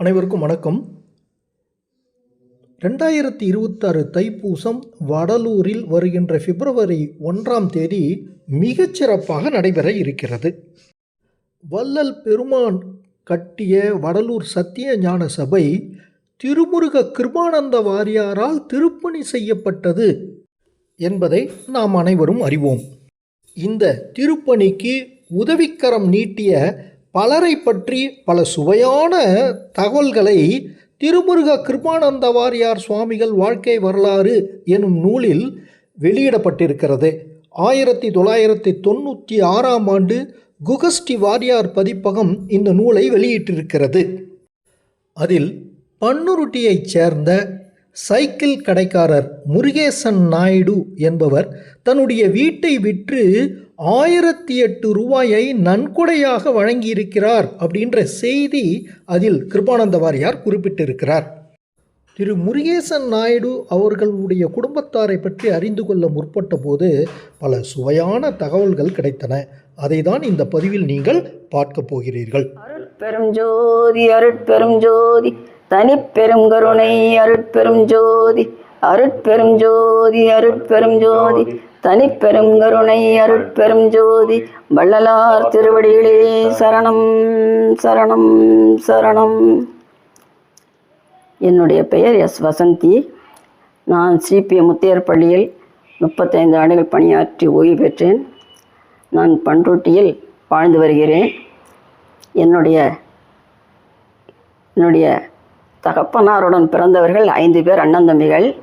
அனைவருக்கும் வணக்கம். ரெண்டாயிரத்தி இருபத்தாறு தைப்பூசம் வடலூரில் வருகின்ற பிப்ரவரி ஒன்றாம் தேதி மிகச்சிறப்பாக நடைபெற இருக்கிறது. வள்ளல் பெருமான் கட்டிய வடலூர் சத்திய ஞான சபை திருமுருக கிருபானந்த வாரியாரால் திருப்பணி செய்யப்பட்டது என்பதை நாம் அனைவரும் அறிவோம். இந்த திருப்பணிக்கு உதவிக்கரம் நீட்டிய பலரை பற்றி பல சுவையான தகவல்களை திருமுருக கிருபானந்த வாரியார் சுவாமிகள் வாழ்க்கை வரலாறு எனும் நூலில் வெளியிடப்பட்டிருக்கிறது. ஆயிரத்தி தொள்ளாயிரத்தி தொண்ணூற்றி ஆறாம் ஆண்டு குகஸ்டி வாரியார் பதிப்பகம் இந்த நூலை வெளியிட்டிருக்கிறது. அதில் பன்னுருட்டியைச் சேர்ந்த சைக்கிள் கடைக்காரர் முருகேசன் நாயுடு என்பவர் தன்னுடைய வீட்டை விற்று ஆயிரத்தி எட்டு ரூபாயை நன்கொடையாக வழங்கியிருக்கிறார் அப்படின்ற செய்தி அதில் கிருபானந்த வாரியார் குறிப்பிட்டிருக்கிறார். திரு. முருகேசன் நாயுடு அவர்களுடைய குடும்பத்தாரை பற்றி அறிந்து கொள்ள முற்பட்ட போது பல சுவையான தகவல்கள் கிடைத்தன. அதை தான் இந்த பதிவில் நீங்கள் பார்க்க போகிறீர்கள். அருட்பெரும் ஜோதி அருட்பெரும் ஜோதி தனிப்பெரும் கருணை அருட்பெரும் ஜோதி அருட்பெரும் ஜோதி அருட்பெரும் ஜோதி தனிப்பெரும் கருணை அருட்பெரும் ஜோதி வள்ளலார் திருவடிகளே சரணம் சரணம் சரணம். என்னுடைய பெயர் எஸ் வசந்தி. நான் சிபி முத்தையர் பள்ளியில் முப்பத்தைந்து ஆண்டுகள் பணியாற்றி ஓய்வு பெற்றேன். நான் பண்ருட்டியில் வாழ்ந்து வருகிறேன். என்னுடைய என்னுடைய தகப்பனாருடன் பிறந்தவர்கள் ஐந்து பேர் அண்ணன் தம்பிகள்.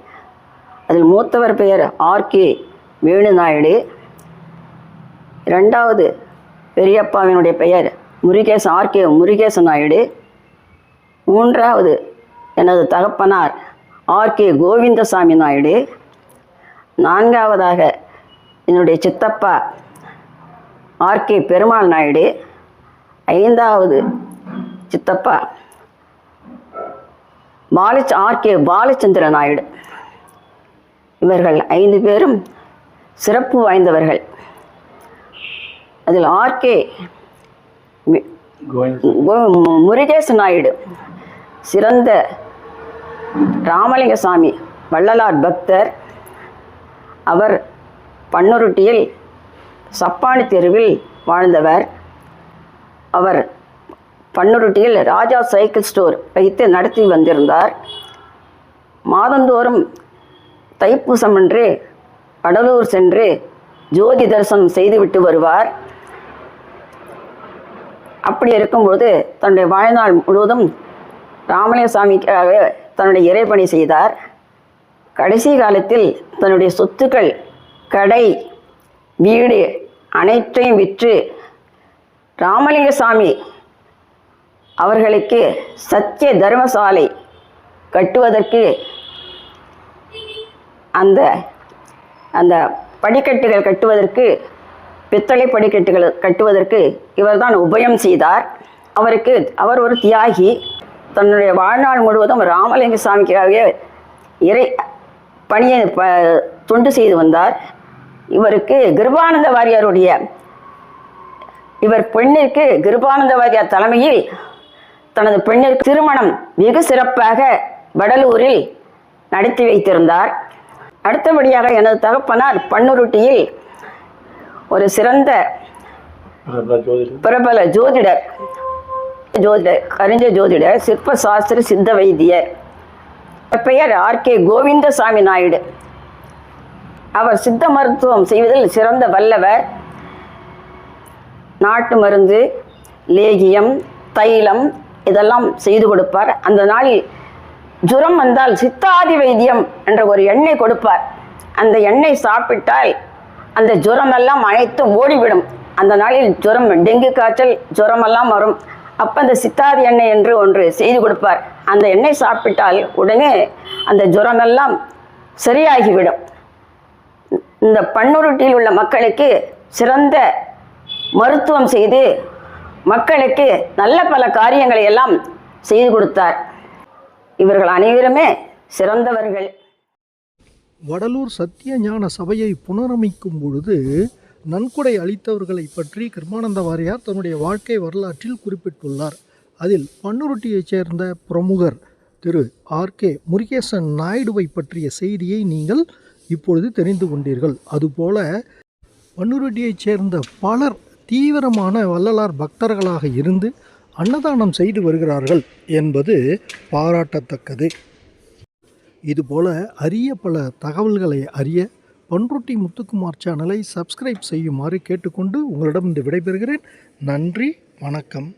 அதில் மூத்தவர் பெயர் ஆர்கே வேணுநாயுடு. ரெண்டாவது பெரியப்பாவினுடைய பெயர் முருகேச ஆர்கே முருகேச நாயுடு. மூன்றாவது எனது தகப்பனார் ஆர்கே கோவிந்தசாமி நாயுடு. நான்காவதாக என்னுடைய சித்தப்பா ஆர்கே பெருமாள் நாயுடு. ஐந்தாவது சித்தப்பா பாலச் ஆர்கே பாலச்சந்திர நாயுடு. இவர்கள் ஐந்து பேரும் சிறப்பு வாய்ந்தவர்கள். அதில் ஆர்கே முருகேச நாயுடு சிறந்த ராமலிங்கசாமி வள்ளலார் பக்தர் அவர் பன்னுருட்டியில் சப்பானி தெருவில் வாழ்ந்தவர். அவர் பன்னுருட்டியில் ராஜா சைக்கிள் ஸ்டோர் வைத்து நடத்தி வந்திருந்தார். மாதந்தோறும் தைப்பூசம் என்று கடலூர் சென்று ஜோதி தரிசனம் செய்துவிட்டு வருவார். அப்படி இருக்கும்போது தன்னுடைய வாழ்நாள் முழுவதும் ராமலிங்கசாமிக்காக தன்னுடைய இறைப்பணி செய்தார். கடைசி காலத்தில் தன்னுடைய சொத்துக்கள் கடை வீடு அனைத்தையும் விற்று ராமலிங்கசாமி அவர்களுக்கு சத்திய தர்மசாலை கட்டுவதற்கு அந்த அந்த படிக்கட்டுகள் கட்டுவதற்கு பித்தளை படிக்கட்டுகள் கட்டுவதற்கு இவர்தான் உபயம் செய்தார். அவருக்கு அவர் ஒரு தியாகி. தன்னுடைய வாழ்நாள் முழுவதும் ராமலிங்க சுவாமிக்காகவே இறை பணியை ப தொண்டு செய்து வந்தார். இவருக்கு கிருபானந்த வாரியாருடைய இவர் பெண்ணிற்கு கிருபானந்த வாரியார் தலைமையில் தனது பெண்ணிற்கு திருமணம் வெகு சிறப்பாக வடலூரில் நடத்தி வைத்திருந்தார். அடுத்தபடியாக எனது தகப்பனார் பன்னுருட்டியில் ஒரு சிறந்த பிரபல ஜோதிடர். ஜோதிடர் கரிஞ்ச ஜோதிடர் சிற்ப சாஸ்திர சித்த வைத்தியர். பெயர் ஆர்கே கோவிந்தசாமி நாயுடு. அவர் சித்த மருத்துவம் செய்வதில் சிறந்த வல்லவர். நாட்டு மருந்து லேகியம் தைலம் இதெல்லாம் செய்து கொடுப்பார். அந்த நாளில் ஜுரம் வந்தால் சித்தாதி வைத்தியம் என்ற ஒரு எண்ணெய் கொடுப்பார். அந்த எண்ணெய் சாப்பிட்டால் அந்த ஜுரமெல்லாம் அழைத்து ஓடிவிடும். அந்த நாளில் ஜுரம் டெங்கு காய்ச்சல் ஜுரமெல்லாம் வரும். அப்போ அந்த சித்தாதி எண்ணெய் என்று ஒன்று செய்து கொடுப்பார். அந்த எண்ணெய் சாப்பிட்டால் உடனே அந்த ஜுரமெல்லாம் சரியாகிவிடும். இந்த பன்னுருட்டியில் உள்ள மக்களுக்கு சிறந்த மருத்துவம் செய்து மக்களுக்கு நல்ல பல காரியங்களை எல்லாம் செய்து கொடுத்தார். இவர்கள் அனைவருமே சிறந்தவர்கள். வடலூர் சத்திய ஞான சபையை புனரமைக்கும் பொழுது நன்கொடை அளித்தவர்களை பற்றி கிருமானந்த வாரியார் தன்னுடைய வாழ்க்கை வரலாற்றில் குறிப்பிட்டுள்ளார். அதில் பன்னுருட்டியைச் சேர்ந்த பிரமுகர் திரு ஆர்கே முருகேசன் நாயுடுவை பற்றிய செய்தியை நீங்கள் இப்பொழுது தெரிந்து கொண்டீர்கள். அதுபோல பன்னுருட்டியைச் சேர்ந்த பலர் தீவிரமான வள்ளலார் பக்தர்களாக இருந்து அன்னதானம் செய்து வருகிறார்கள் என்பது பாராட்டத்தக்கது. இதுபோல அரிய பல தகவல்களை அறிய பன்ருட்டி முத்துக்குமார் சேனலை சப்ஸ்கிரைப் செய்யுமாறு கேட்டுக்கொண்டு உங்களிடம் இந்த விடைபெறுகிறேன். நன்றி வணக்கம்.